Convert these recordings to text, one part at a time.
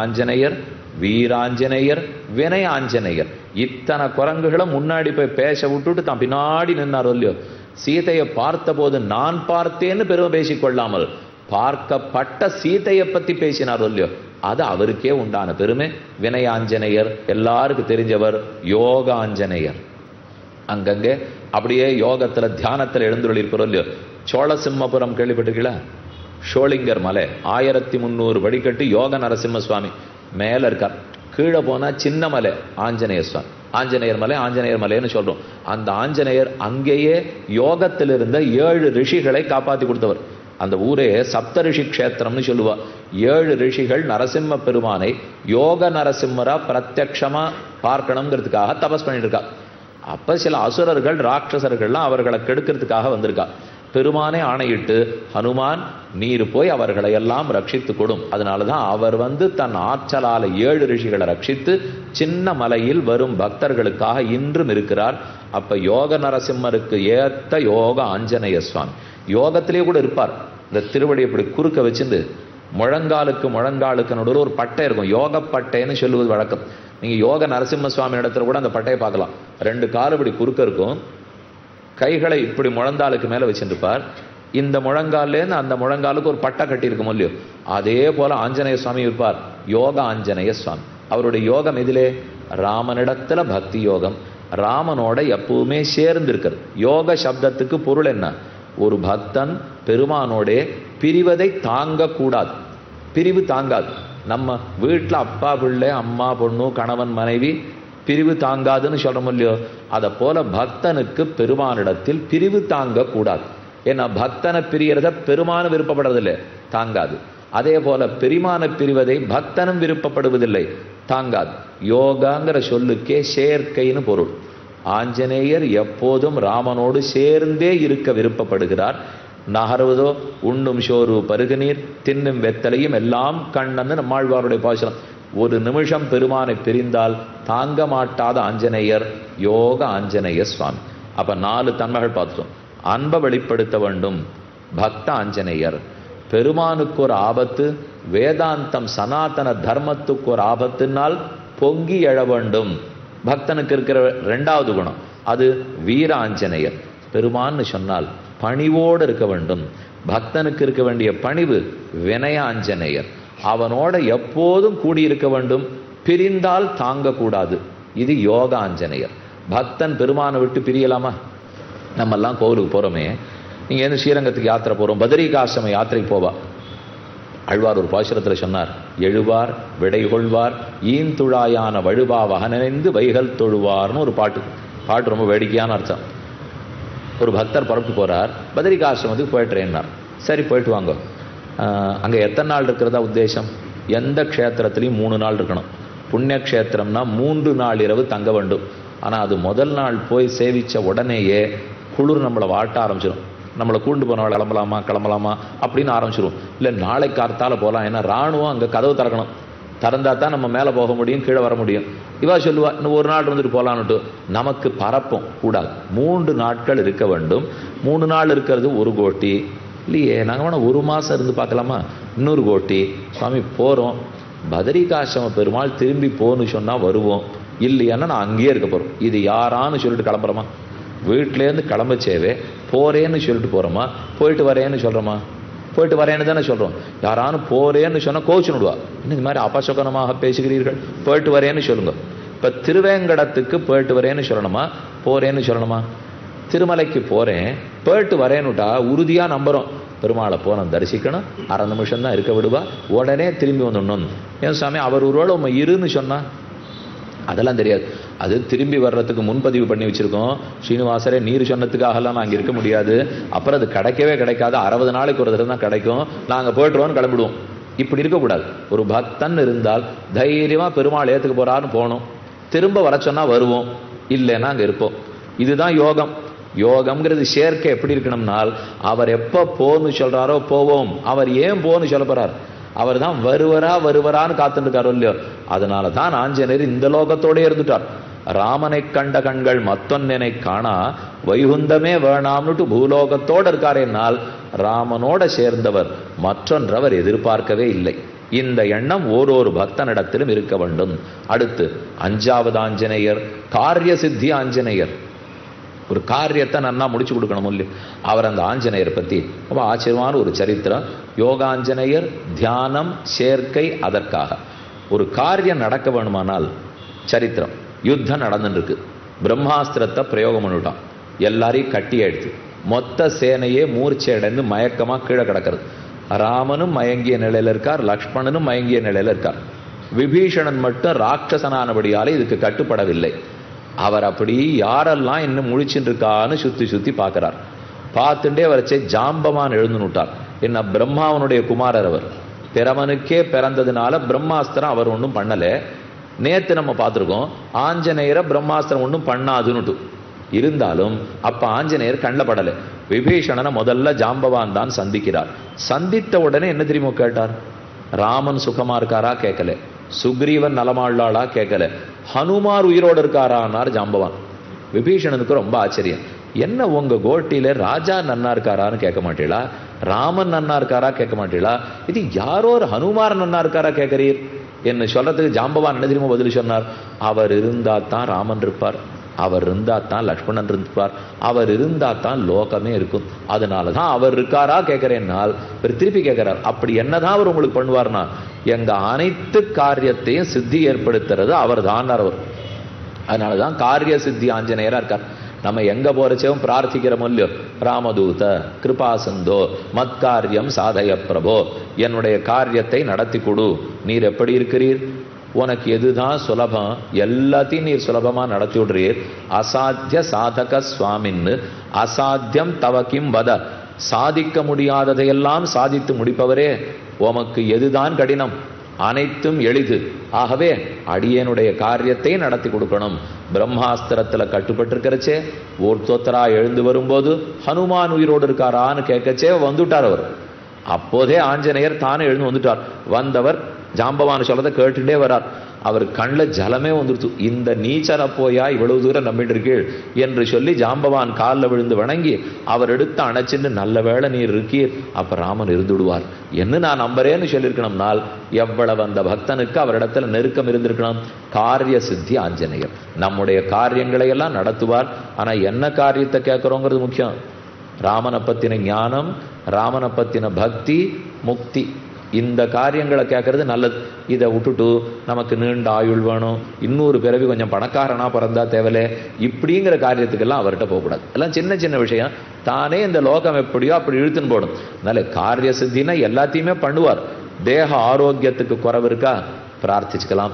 ஞானாஞ்சனையர் வீராஞ்சனையர் வினயாஞ்சனையர் இத்தனை குரங்குகளும் முன்னாடி போய் பேச விட்டுட்டு தான் பின்னாடி நின்னாரோ இல்லையோ? சீதையை பார்த்தபோது நான் பார்த்தேன்னு பெருமை பேசிக் கொள்ளாமல் பார்க்கப்பட்ட சீதையை பத்தி பேசினார் இல்லையோ? அது அவருக்கே உண்டான பெருமை. வினயாஞ்சனையர் எல்லாருக்கும் தெரிஞ்சவர் யோகாஞ்சனையர் அங்கங்கே அப்படியே யோகத்துல தியானத்துல எழுந்துள்ளிருக்கிறோம் இல்லையோ? சோழசிம்மபுரம் கேள்விப்பட்டிருக்கீங்களா? ஷோலிங்கர் மலை ஆயிரத்தி முந்நூறு வடிகட்டு யோக நரசிம்ம சுவாமி மேலே இருக்கார். கீழே போனால் சின்ன மலை ஆஞ்சநேயர் சுவாமி. ஆஞ்சநேயர் மலை ஆஞ்சநேயர் மலைன்னு சொல்கிறோம் அந்த ஆஞ்சநேயர் அங்கேயே யோகத்தில் இருந்த ஏழு ரிஷிகளை காப்பாற்றி கொடுத்தவர். அந்த ஊரே சப்த ரிஷி க்ஷேத்திரம்னு சொல்லுவா. ஏழு ரிஷிகள் நரசிம்ம பெருமானை யோக நரசிம்மரா பிரத்யக்ஷமா பார்க்கணுங்கிறதுக்காக தபஸ் பண்ணிட்டு இருக்கா. அப்ப சில அசுரர்கள் ராட்சசர்கள்லாம் அவர்களை கெடுக்கிறதுக்காக வந்திருக்கா. பெருமானே ஆணையிட்டு ஹனுமான் நீர் போய் அவர்களை எல்லாம் ரட்சித்து கொடும். அதனால தான் அவர் வந்து தன் ஆற்றலால ஏழு ரிஷிகளை ரட்சித்து சின்ன மலையில் வரும் பக்தர்களுக்காக இன்றும் இருக்கிறார். அப்ப யோக நரசிம்மருக்கு ஏத்த யோக ஆஞ்சநேய சுவாமி. யோகத்திலேயே கூட இருப்பார். இந்த திருவடி இப்படி குறுக்க வச்சிருந்து முழங்காலுக்கு முழங்காலுக்கு நடுவில் ஒரு பட்டை இருக்கும். யோக பட்டைன்னு சொல்லுவது வழக்கம். நீங்க யோக நரசிம்ம சுவாமி இடத்துல கூட அந்த பட்டையை பார்க்கலாம். ரெண்டு கால் இப்படி குறுக்க இருக்கும். கைகளை இப்படி முழந்தாளுக்கு மேல வச்சிருப்பார் இந்த முழங்கால்லேருந்து அந்த முழங்காலுக்கு ஒரு பட்டை கட்டியிருக்கும் இல்லையோ? அதே போல ஆஞ்சநேய சுவாமி இருப்பார். யோக ஆஞ்சநேய சுவாமி. அவருடைய யோகம் எதிலே? ராமனிடத்துல பக்தி யோகம். ராமனோட எப்பவுமே சேர்ந்து இருக்கிறது யோக சப்தத்துக்கு பொருள் என்ன? ஒரு பக்தன் பெருமானோட பிரிவதை தாங்கக்கூடாது. பிரிவு தாங்காது. நம்ம வீட்டில் அப்பா பிள்ளை அம்மா பொண்ணு கணவன் மனைவி பிரிவு தாங்காதுன்னு சொல்கிறோம் இல்லையோ? அதை போல பக்தனுக்கு பெருமானிடத்தில் பிரிவு தாங்க கூடாது ஏன்னா பக்தனை பிரியறத பெருமான விருப்பப்படுறதில்லை தாங்காது. அதே போல பெருமான பிரிவதை பக்தனும் விருப்பப்படுவதில்லை தாங்காது. யோகாங்கிற சொல்லுக்கே சேர்க்கைன்னு பொருள். ஆஞ்சநேயர் எப்போதும் ராமனோடு சேர்ந்தே இருக்க விருப்பப்படுகிறார். நகருவதோ உண்ணும் சோறு பருகுநீர் தின்னும் வெத்தலையும் எல்லாம் கண்ணன்னு நம்மாழ்வாருடைய பாசனம். ஒரு நிமிஷம் பெருமானை பிரிந்தால் தாங்க மாட்டாத ஆஞ்சநேயர் யோக ஆஞ்சநேய சுவாமி. அப்போ நாலு தன்மைகள் பார்த்துட்டோம். அன்பை வெளிப்படுத்த வேண்டும். பக்த ஆஞ்சநேயர். பெருமானுக்கு ஒரு ஆபத்து வேதாந்தம் சனாதன தர்மத்துக்கு ஒரு ஆபத்துனால் பொங்கி எழ வேண்டும். பக்தனுக்கு இருக்கிற ரெண்டாவது குணம் அது வீர ஆஞ்சநேயர். பெருமான்னு சொன்னால் பணிவோடு இருக்க வேண்டும். பக்தனுக்கு இருக்க வேண்டிய பணிவு வினய ஆஞ்சநேயர். அவனோட எப்போதும் கூடியிருக்க வேண்டும். பிரிந்தால் தாங்கக்கூடாது. இது யோகாஞ்சனையர். பக்தன் பெருமானை விட்டு பிரியலாமா? நம்மெல்லாம் கோவிலுக்கு போகிறோமே நீங்கள் எந்த ஸ்ரீரங்கத்துக்கு யாத்திரை போகிறோம் பதரிகாசிரம யாத்திரைக்கு போவா. அழ்வார் ஒரு பாசுரத்தில் சொன்னார் எழுவார் விடை கொள்வார் ஈந்துழாயான வழுவா வகனனைந்து வைகல் தொழுவார்னு ஒரு பாட்டு. பாட்டு ரொம்ப வேடிக்கையான அர்த்தம். ஒரு பக்தர் புறப்பட்டு போறார் பதரிகாசிரமத்துக்கு போயிட்டுறேன்னார் சரி போயிட்டு வாங்க. அங்கே எத்தனை நாள் இருக்கிறதா உத்தேசம்? எந்த க்ஷேத்திரத்துலையும் மூணு நாள் இருக்கணும். புண்ணிய க்ஷேத்திரம்னா மூன்று நாள் இரவு தங்க வேண்டும். ஆனால் அது முதல் நாள் போய் சேவித்த உடனேயே குளிர் நம்மளை வாட்ட ஆரம்பிச்சிடும் நம்மளை கூண்டு போனவள் கிளம்பலாமா கிளம்பலாமா அப்படின்னு ஆரம்பிச்சிடும் இல்லை நாளை கார்த்தால போகலாம் ஏன்னா ராணுவம் அங்கே கதவு திறக்கணும். திறந்தா தான் நம்ம மேலே போக முடியும் கீழே வர முடியும். இவா சொல்லுவா இன்னும் ஒரு நாள் இருந்துட்டு போகலான்னுட்டு நமக்கு பரப்பும். கூடாது. மூன்று நாட்கள் இருக்க வேண்டும். மூணு நாள் இருக்கிறது ஒரு கோட்டி. இல்லையே நாங்கள் வேணால் ஒரு மாதம் இருந்து பார்க்கலாமா? இன்னொரு கோட்டி. சுவாமி போகிறோம் பதரிகாசிரம பெருமாள் திரும்பி போன்னு சொன்னால் வருவோம். இல்லையானா நான் அங்கேயே இருக்க போகிறோம் இது யாரான்னு சொல்லிட்டு கிளம்புறோமா? வீட்டிலேருந்து கிளம்பச்சேவே போகிறேன்னு சொல்லிட்டு போகிறோமா போயிட்டு வரேன்னு சொல்கிறோமா போயிட்டு வரேன்னு தானே சொல்கிறோம் யாரானு போகிறேன்னு சொன்னால் கோச்சுனுடுவா இன்னும் இந்த மாதிரி அபசகனமாக பேசுகிறீர்கள்? போயிட்டு வரேன்னு சொல்லுங்க. இப்போ திருவேங்கடத்துக்கு போயிட்டு வரேன்னு சொல்லணுமா? போகிறேன்னு சொல்லணுமா? திருமலைக்கு போகிறேன் போயிட்டு வரேன்னுட்டா உறுதியாக நம்புகிறோம் பெருமாளை போனோம் தரிசிக்கணும். அரை நிமிஷம் தான் இருக்க விடுவா. உடனே திரும்பி வந்துடணும். ஏன் சாமி அவர் ஒருவேளை உண்மை இருன்னு சொன்னால் அதெல்லாம் தெரியாது. அது திரும்பி வர்றதுக்கு முன்பதிவு பண்ணி வச்சுருக்கோம். ஸ்ரீனிவாசரே நீர் சொன்னதுக்காகலாம் நாங்கள் இருக்க முடியாது. அப்புறம் அது கிடைக்கவே கிடைக்காது. அறுபது நாளைக்கு ஒரு தடவை தான் கிடைக்கும். நாங்கள் போய்ட்டுருவோன்னு கிளம்பிடுவோம். இப்படி இருக்கக்கூடாது. ஒரு பக்தன் இருந்தால் தைரியமாக பெருமாள் ஏற்றுக்கு போகிறான்னு போகணும். திரும்ப வர சொன்னால் வருவோம். இல்லைன்னா அங்கே இருப்போம். இதுதான் யோகம். யோகம்ங்கிறது சேர்க்கை எப்படி இருக்கணும்னால் அவர் எப்போ போன்னு சொல்கிறாரோ போவோம். அவர் ஏன் போன்னு சொல்ல போகிறார் அவர் தான் வருவரா வருவரான்னு காத்துட்டு இல்லையோ? அதனால தான் ஆஞ்சநேயர் இந்த லோகத்தோடே இருந்துட்டார். ராமனை கண்ட கண்கள் மத்தொன்னனை காணா வைகுந்தமே வேணாம்னுட்டு பூலோகத்தோட இருக்காரேனால் ராமனோட சேர்ந்தவர் மற்றொன்றவர் எதிர்பார்க்கவே இல்லை. இந்த எண்ணம் ஓரொரு பக்தனிடத்திலும் இருக்க வேண்டும். அடுத்து அஞ்சாவது ஆஞ்சநேயர் காரிய சித்தி ஆஞ்சநேயர். ஒரு காரியத்தை நன்னா முடிச்சு கொடுக்கணும் இல்லையோ அவர் அந்த ஆஞ்சநேயர் பற்றி ரொம்ப ஆச்சரியமான ஒரு சரித்திரம். யோகாஞ்சநேயர் தியானம் சேர்க்கை அதற்காக. ஒரு காரியம் நடக்க வேணுமானால் சரித்திரம். யுத்தம் நடந்துருக்கு பிரம்மாஸ்திரத்தை பிரயோகம் பண்ணிவிட்டான் எல்லாரையும் கட்டி எடுத்து மொத்த சேனையே மூர்ச்சை அடைந்து கீழே கிடக்கிறது. ராமனும் மயங்கிய நிலையில் இருக்கார். லக்ஷ்மணனும் மயங்கிய நிலையில் இருக்கார். விபீஷணன் மட்டும் ராட்சசனானபடியாலே இதுக்கு கட்டுப்படவில்லை. அவர் அப்படி யாரெல்லாம் இன்னும் முழிச்சுட்டு இருக்கான்னு சுத்தி சுத்தி பார்க்கிறார். பார்த்துட்டே வரைச்சே ஜாம்பவான் எழுந்துனுட்டார். என்ன பிரம்மாவனுடைய குமாரர் அவர். பிறவனுக்கே பிறந்ததுனால பிரம்மாஸ்திரம் அவர் ஒன்றும் பண்ணலை. நேற்று நம்ம பார்த்துருக்கோம் ஆஞ்சநேயரை பிரம்மாஸ்திரம் ஒன்றும் பண்ணாதுன்னுட்டு. இருந்தாலும் அப்போ ஆஞ்சநேயர் கண்ணில் படலை. விபீஷணனை முதல்ல ஜாம்பவான் தான் சந்திக்கிறார். சந்தித்த உடனே என்ன தெரியுமோ கேட்டார்? ராமன் சுகமா இருக்காரா கேட்கல சுக்ரீவன் நலமாள்ளாளா கேட்கல ஹனுமார் உயிரோடு இருக்காரான்னார் ஜாம்பவான். விபீஷணனுக்கு ரொம்ப ஆச்சரியம். என்ன உங்க கோட்டியில ராஜா நன்னா இருக்காரான்னு கேட்க மாட்டீங்களா ராமன் நன்னா இருக்காரா கேட்க மாட்டீங்களா இது யாரோ ஒரு ஹனுமார் நன்னா இருக்காரா கேட்கிறீர்? என்ன சொல்றதுக்கு ஜாம்பவான் என்ன தெரியுமா பதில் சொன்னார்? அவர் இருந்தால் தான் ராமன் இருப்பார். அவர் இருந்தால் தான் லக்ஷ்மணன் இருப்பார். அவர் இருந்தால் தான் லோகமே இருக்கும். அதனால தான் அவர் இருக்காரா கேட்குறேன்னால் இவர் திருப்பி கேட்குறார். அப்படி என்னதான் அவர் உங்களுக்கு பண்ணுவார்னா எங்கள் அனைத்து காரியத்தையும் சித்தி ஏற்படுத்துறது அவர் தான் அவர். அதனால தான் காரிய சித்தி ஆஞ்சநேயராக இருக்கார். நம்ம எங்கே போறச்சவும் பிரார்த்திக்கிறோம் இல்லையோ ராமதூத கிருபாசந்தோ மத்காரியம் சாதய பிரபோ என்னுடைய காரியத்தை நடத்தி கொடு. நீர் எப்படி இருக்கிறீர்? உனக்கு எதுதான் சுலபம் எல்லாத்தையும் நீர் சுலபமாக நடத்தி விடுறீர். அசாத்திய சாதக சுவாமின்னு அசாத்தியம் தவக்கிம் வத. சாதிக்க முடியாததையெல்லாம் சாதித்து முடிப்பவரே உமக்கு எதுதான் கடினம்? அனைத்தும் எளிது. ஆகவே அடியனுடைய காரியத்தை நடத்தி கொடுக்கணும். பிரம்மாஸ்திரத்தில் கட்டுப்பட்டிருக்கிறச்சே ஒருத்தொத்தரா எழுந்து வரும்போது ஹனுமான் உயிரோடு இருக்காரான்னு கேட்கச்சே வந்துட்டார் அவர். அப்போதே ஆஞ்சநேயர் தானே எழுந்து வந்துட்டார். வந்தவர் ஜாம்பவான் சொல்லதை கேட்டுட்டே வரார். அவர் கண்ணில் ஜலமே வந்துருச்சு. இந்த நீச்சரை போயா இவ்வளவு தூரம் நம்பிட்டு இருக்கீள் என்று சொல்லி ஜாம்பவான் காலில் விழுந்து வணங்கி அவர் எடுத்து அணைச்சின்னு நல்ல வேளை நீர் இருக்கீர். அப்ப ராமன் இருந்துடுவார். என்ன நான் நம்புறேன்னு சொல்லியிருக்கணும்னால் எவ்வளவு அந்த பக்தனுக்கு அவரிடத்துல நெருக்கம் இருந்திருக்கணும். காரிய சித்தி ஆஞ்சநேயர். நம்முடைய காரியங்களை எல்லாம் நடத்துவார். ஆனா என்ன காரியத்தை கேட்கிறோங்கிறது முக்கியம். ராமனை பத்தின ஞானம் ராமனை பத்தின பக்தி முக்தி. இந்த காரியங்களை கேட்குறது நல்லது. இதை விட்டுட்டு நமக்கு நீண்ட ஆயுள் வேணும். இன்னொரு பிறவி கொஞ்சம் பணக்காரனா பிறந்தா தேவையில்லை. இப்படிங்கிற காரியத்துக்கெல்லாம் அவர்கிட்ட போகக்கூடாது. எல்லாம் சின்ன சின்ன விஷயம். தானே இந்த லோகம் எப்படியோ அப்படி இழுத்துன்னு போடும். அதனால காரிய சித்தினா எல்லாத்தையுமே பண்ணுவார். தேக ஆரோக்கியத்துக்கு குறவு இருக்கா? பிரார்த்திச்சுக்கலாம்.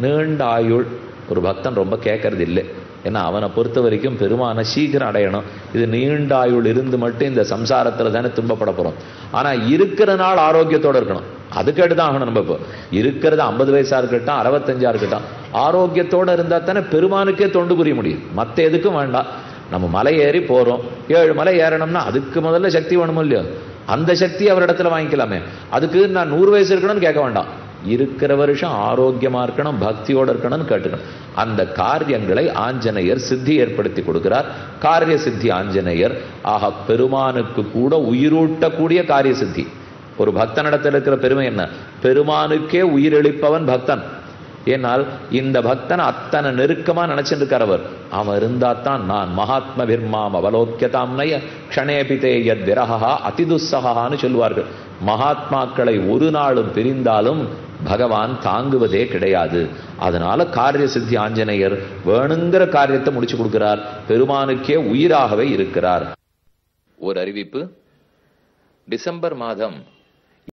நீண்ட ஆயுள். ஒரு பக்தன் ரொம்ப கேட்கறது இல்லை. ஏன்னா அவனை பொறுத்த வரைக்கும் பெருமானை சீக்கிரம் அடையணும். இது நீண்டாயுள் இருந்து மட்டும் இந்த சம்சாரத்தில் தானே துன்பப்பட போகிறோம் ஆனால் இருக்கிற நாள் ஆரோக்கியத்தோடு இருக்கணும். அதுக்கேட்டு தான் ஆகணும் நம்ம இப்போ. இருக்கிறது ஐம்பது வயசாக இருக்கட்டும் அறுபத்தஞ்சாக இருக்கட்டும் ஆரோக்கியத்தோட இருந்தால் தானே பெருமானுக்கே தொண்டு புரிய முடியும். மற்ற எதுக்கும் வேண்டாம். நம்ம மலை ஏறி போகிறோம் ஏழு மலை ஏறணும்னா அதுக்கு முதல்ல சக்தி வேணுமோ இல்லையோ? அந்த சக்தி அவரிடத்துல வாங்கிக்கலாமே. அதுக்கு நான் நூறு வயசு இருக்கணும்னு கேட்க வேண்டாம். இருக்கிற வருஷம் ஆரோக்கியமா இருக்கணும் பக்தியோட இருக்கணும்னு கேட்டுக்கணும். அந்த காரியங்களை ஆஞ்சநேயர் சித்தி ஏற்படுத்தி கொடுக்கிறார். காரிய சித்தி ஆஞ்சநேயர் ஆக பெருமானுக்கு கூட உயிரூட்டக்கூடிய காரிய சித்தி. ஒரு பக்தனிடத்தில் இருக்கிற பெருமை என்ன? பெருமானுக்கே உயிரெளிப்பவன் பக்தன். ஏனால் இந்த பக்தன் அத்தனை நெருக்கமா நினைச்சிட்டு இருக்கார் அவர் அவன் இருந்தா தான் நான் மகாத்ம பிர்மாம் அவலோக்கியதாம்னய க்ஷணேபிதே யத் விரகா அதிதுசகான்னு சொல்லுவார்கள் மகாத்மாக்களை ஒரு நாளும் பிரிந்தாலும் பகவான் தாங்குவதே கிடையாது. அதனால காரிய சித்தி ஆஞ்சநேயர் வேணுங்கிற காரியத்தை முடிச்சு கொடுக்கிறார். பெருமானுக்கே உயிராகவே இருக்கிறார். ஒரு அறிவிப்பு. டிசம்பர் மாதம்